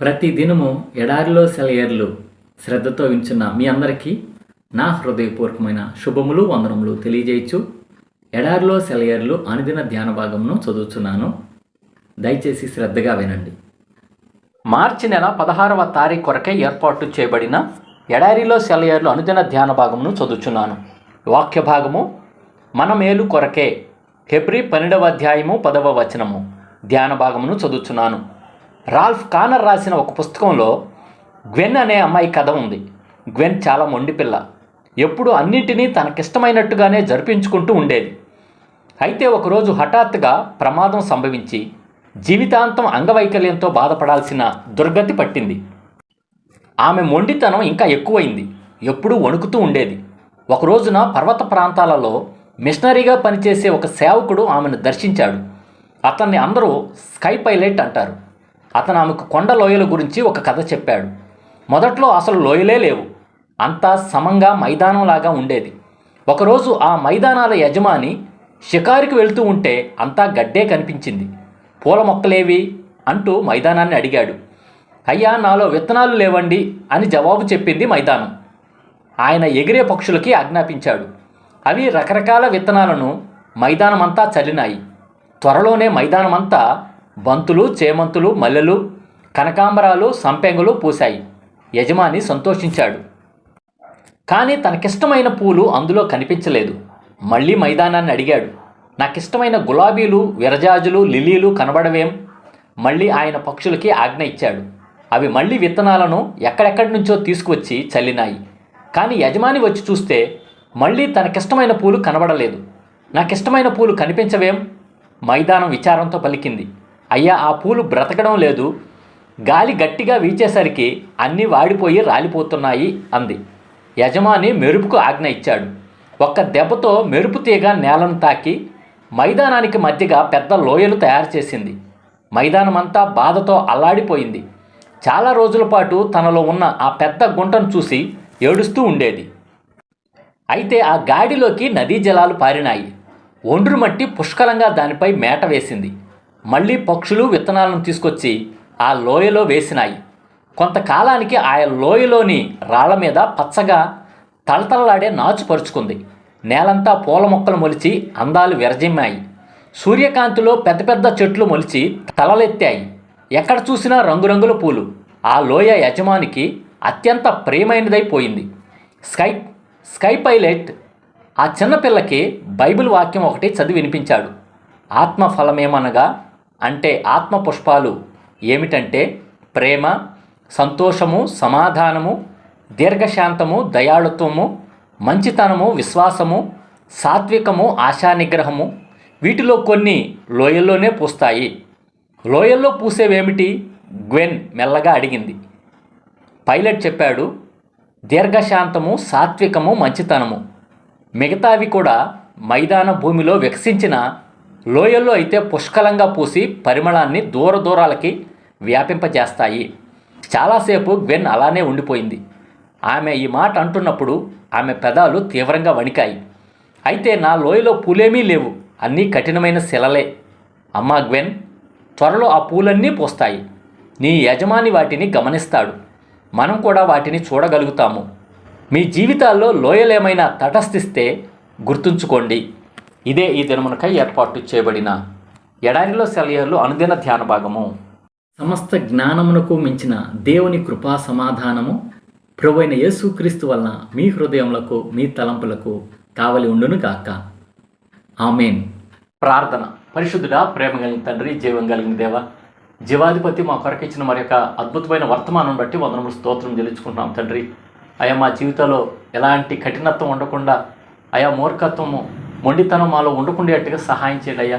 ప్రతి దినము ఎడారిలో సెలయర్లు శ్రద్ధతో వించున్న మీ అందరికీ నా హృదయపూర్వకమైన శుభములు వందనములు తెలియజేయచ్చు. ఎడారిలో సెలయర్లు అనుదిన ధ్యాన భాగమును చదువుతున్నాను దయచేసి శ్రద్ధగా వినండి. మార్చి నెల పదహారవ తారీఖు కొరకే ఏర్పాటు చేయబడిన ఎడారిలో సెలయర్లు అనుదిన ధ్యాన భాగమును చదువుచున్నాను. వాక్య భాగము మన మేలు కొరకే హెబ్రి పన్నెండవ అధ్యాయము పదవ వచనము ధ్యాన భాగమును చదువుచున్నాను. రాల్ఫ్ కానర్ రాసిన ఒక పుస్తకంలో గ్వెన్ అనే అమ్మాయి కథ ఉంది. గ్వెన్ చాలా మొండి పిల్ల. ఎప్పుడు అన్నింటినీ తనకిష్టమైనట్టుగానే జరిపించుకుంటూ ఉండేది. అయితే ఒకరోజు హఠాత్తుగా ప్రమాదం సంభవించి జీవితాంతం అంగవైకల్యంతో బాధపడాల్సిన దుర్గతి పట్టింది. ఆమె మొండితనం ఇంకా ఎక్కువైంది. ఎప్పుడూ వణుకుతూ ఉండేది. ఒక రోజున పర్వత ప్రాంతాలలో మిషనరీగా పనిచేసే ఒక సేవకుడు ఆమెను దర్శించాడు. అతన్ని అందరూ స్కై పైలట్ అంటారు. అతను ఆమెకు కొండ లోయల గురించి ఒక కథ చెప్పాడు. మొదట్లో అసలు లోయలే లేవు. అంతా సమంగా మైదానంలాగా ఉండేది. ఒకరోజు ఆ మైదానాల యజమాని షికారుకి వెళ్తూ ఉంటే అంతా గడ్డే కనిపించింది. పూల మొక్కలేవి అంటూ మైదానాన్ని అడిగాడు. అయ్యా నాలో విత్తనాలు లేవండి అని జవాబు చెప్పింది మైదానం. ఆయన ఎగిరే పక్షులకి ఆజ్ఞాపించాడు. అవి రకరకాల విత్తనాలను మైదానమంతా చల్లినాయి. త్వరలోనే మైదానమంతా బంతులు చేమంతులు మల్లెలు కనకాంబరాలు సంపెంగలు పూశాయి. యజమాని సంతోషించాడు. కానీ తనకిష్టమైన పూలు అందులో కనిపించలేదు. మళ్ళీ మైదానాన్ని అడిగాడు. నాకిష్టమైన గులాబీలు విరజాజులు లిలీలు కనబడవేం? మళ్ళీ ఆయన పక్షులకి ఆజ్ఞ ఇచ్చాడు. అవి మళ్ళీ విత్తనాలను ఎక్కడెక్కడి నుంచో తీసుకువచ్చి చల్లినాయి. కానీ యజమాని వచ్చి చూస్తే మళ్ళీ తనకిష్టమైన పూలు కనబడలేదు. నాకిష్టమైన పూలు కనిపించవేం? మైదానం విచారంతో పలికింది. అయ్యా ఆ పూలు బ్రతకడం లేదు. గాలి గట్టిగా వీచేసరికి అన్నీ వాడిపోయి రాలిపోతున్నాయి అంది. యజమాని మెరుపుకు ఆజ్ఞ ఇచ్చాడు. ఒక్క దెబ్బతో మెరుపు తీగ నేలను తాకి మైదానానికి మధ్యగా పెద్ద లోయలు తయారు చేసింది. మైదానమంతా బాధతో అల్లాడిపోయింది. చాలా రోజుల పాటు తనలో ఉన్న ఆ పెద్ద గుంటను చూసి ఏడుస్తూ ఉండేది. అయితే ఆ గాడిలోకి నదీ జలాలు పారినాయి. ఒండ్రు మట్టి పుష్కలంగా దానిపై మేట వేసింది. మళ్ళీ పక్షులు విత్తనాలను తీసుకొచ్చి ఆ లోయలో వేసినాయి. కొంతకాలానికి ఆ లోయలోని రాళ్ళ మీద పచ్చగా తలతలలాడే నాచు పరుచుకుంది. నేలంతా పూల మొక్కలు మొలిచి అందాలు విరజిమ్మాయి. సూర్యకాంతిలో పెద్ద పెద్ద చెట్లు మొలిచి తలలెత్తాయి. ఎక్కడ చూసినా రంగురంగుల పూలు. ఆ లోయ యజమానికి అత్యంత ప్రియమైనదైపోయింది స్కై స్కై పైలట్ ఆ చిన్నపిల్లకి బైబిల్ వాక్యం ఒకటి చదివి వినిపించాడు. ఆత్మ ఫలమేమనగా అంటే ఆత్మ పుష్పాలు ఏమిటంటే ప్రేమ సంతోషము సమాధానము దీర్ఘశాంతము దయాళుత్వము మంచితనము విశ్వాసము సాత్వికము ఆశానిగ్రహము. వీటిలో కొన్ని లోయల్లోనే పూస్తాయి. లోయల్లో పూసేవేమిటి? గ్వెన్ మెల్లగా అడిగింది. పైలట్ చెప్పాడు దీర్ఘశాంతము సాత్వికము మంచితనము. మిగతావి కూడా మైదాన భూమిలో వికసించిన లోయల్లో అయితే పుష్కలంగా పూసి పరిమళాన్ని దూర దూరాలకి వ్యాపింపజేస్తాయి. చాలాసేపు గ్వెన్ అలానే ఉండిపోయింది. ఆమె ఈ మాట అంటున్నప్పుడు ఆమె పెదాలు తీవ్రంగా వణికాయి. అయితే నా లోయలో పూలేమీ లేవు. అన్నీ కఠినమైన శిలలే. అమ్మా గ్వెన్ త్వరలో ఆ పూలన్నీ పూస్తాయి. నీ యజమాని వాటిని గమనిస్తాడు. మనం కూడా వాటిని చూడగలుగుతాము. మీ జీవితాల్లో లోయలేమైనా తటస్థిస్తే గుర్తుంచుకోండి. ఇదే ఈ దినమునకై ఏర్పాటు చేయబడిన ఎడారిలో సెలయర్లు అనుదిన ధ్యాన భాగము. సమస్త జ్ఞానమునకు మించిన దేవుని కృపా సమాధానము ప్రభువైన యేసుక్రీస్తు వలన మీ హృదయములకు మీ తలంపులకు కావలి ఉండును గాక. ఆమెన్. ప్రార్థన. పరిశుద్ధుడా ప్రేమ కలిగిన తండ్రి జీవం కలిగిన దేవ జీవాధిపతి మా కొరకు ఇచ్చిన మరి యొక్క అద్భుతమైన వర్తమానం బట్టి వందనములు స్తోత్రం చెల్లించుకుంటున్నాం తండ్రి. అయా మా జీవితంలో ఎలాంటి కఠినత్వం ఉండకుండా అయా మూర్ఖత్వము మొండితనం మాలో ఉండకుండేట్టుగా సహాయం చేయండి అయ్యా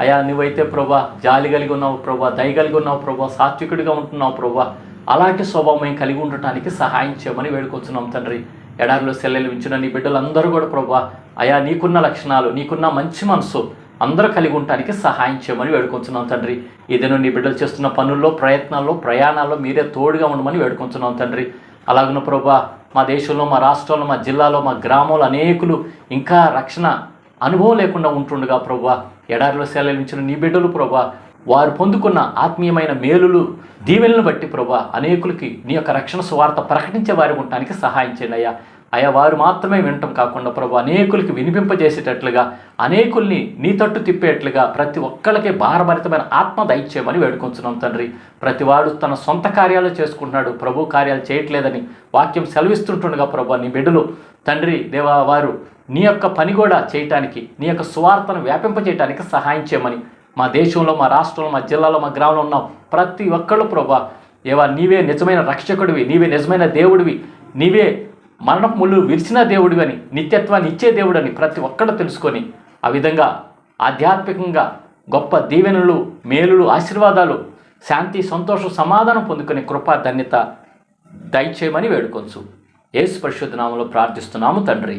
అయ్యా నువ్వైతే ప్రభా జాలి కలిగి ఉన్నావు ప్రభా దయ కలిగి ఉన్నావు ప్రభా సాత్వికుడిగా ఉంటున్నావు ప్రభా. అలాంటి స్వభావం మేము కలిగి ఉండటానికి సహాయం చేయమని వేడుకొచ్చున్నాం తండ్రి. ఎడారిలో సెల్లెలు ఉంచిన నీ బిడ్డలందరూ కూడా ప్రభా అయా నీకున్న లక్షణాలు నీకున్న మంచి మనసు అందరూ కలిగి ఉండటానికి సహాయం చేయమని వేడుకొంచున్నాం తండ్రి. ఏదైనా నీ బిడ్డలు చేస్తున్న పనుల్లో ప్రయత్నాల్లో ప్రయాణాల్లో మీరే తోడుగా ఉండమని వేడుకొంచున్నాం తండ్రి. అలాగున్న ప్రభా మా దేశంలో మా రాష్ట్రంలో మా జిల్లాలో మా గ్రామంలో అనేకులు ఇంకా రక్షణ అనుభవం లేకుండా ఉంటుండగా ప్రభా ఎడారిలో సెలవించిన నీ బిడ్డలు ప్రభా వారు పొందుకున్న ఆత్మీయమైన మేలులు దీవెలను బట్టి ప్రభా అనేకులకి నీ యొక్క రక్షణ సువార్త ప్రకటించే వారి ఉండటానికి సహాయం చేయండి అయ్యా. అయ్యా వారు మాత్రమే వినటం కాకుండా ప్రభు అనేకులకి వినిపింపజేసేటట్లుగా అనేకుల్ని నీ తట్టు తిప్పేట్లుగా ప్రతి ఒక్కళ్ళకి భారభరితమైన ఆత్మ దయచేయమని వేడుకొంచున్నాం తండ్రి. ప్రతివాడు తన సొంత కార్యాలు చేసుకుంటున్నాడు ప్రభు కార్యాలు చేయట్లేదని వాక్యం సెలవిస్తుంటుండగా ప్రభు నీ బిడ్డలు తండ్రి దేవా వారు నీ యొక్క పని కూడా చేయటానికి నీ యొక్క సువార్తను వ్యాపింపజేయటానికి సహాయం చేయమని. మా దేశంలో మా రాష్ట్రంలో మా జిల్లాలో మా గ్రామంలో ఉన్న ప్రతి ఒక్కళ్ళు ప్రభా ఏవా నీవే నిజమైన రక్షకుడివి నీవే నిజమైన దేవుడివి నీవే మరణపు ముళ్ళు విరిచిన దేవుడివి అని నిత్యత్వాన్ని ఇచ్చే దేవుడని ప్రతి ఒక్కళ్ళు తెలుసుకొని ఆ విధంగా ఆధ్యాత్మికంగా గొప్ప దీవెనలు మేలులు ఆశీర్వాదాలు శాంతి సంతోషం సమాధానం పొందుకునే కృపా ధన్యత దయచేయమని వేడుకొంచు. ఏసు పరిశుద్ధనామంలో ప్రార్థిస్తున్నాము తండ్రి.